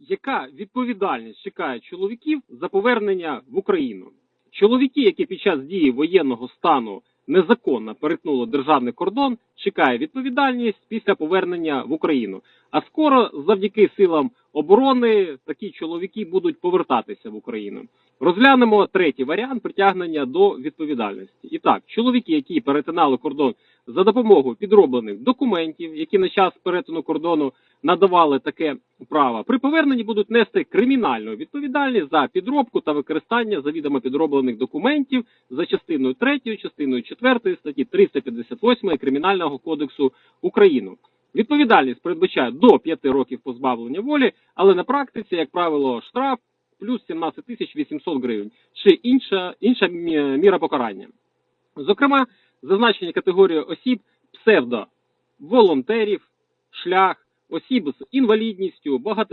яка відповідальність чекає чоловіків за повернення в Україну? Чоловіки, які під час дії воєнного стану незаконно перетнули державний кордон, чекає відповідальність після повернення в Україну. А скоро, завдяки силам оборони, такі чоловіки будуть повертатися в Україну. Розглянемо третій варіант притягнення до відповідальності. І так, чоловіки, які перетинали кордон за допомогою підроблених документів, які на час перетину кордону надавали таке право, при поверненні будуть нести кримінальну відповідальність за підробку та використання завідомо підроблених документів за частиною 3, частиною 4 статті 358 Кримінального кодексу України. Відповідальність передбачає до 5 років позбавлення волі, але на практиці, як правило, штраф плюс 17 тисяч 800 гривень чи інша, інша мі- міра покарання. Зокрема, зазначені категорії осіб псевдо волонтерів, шлях, осіб з інвалідністю, багато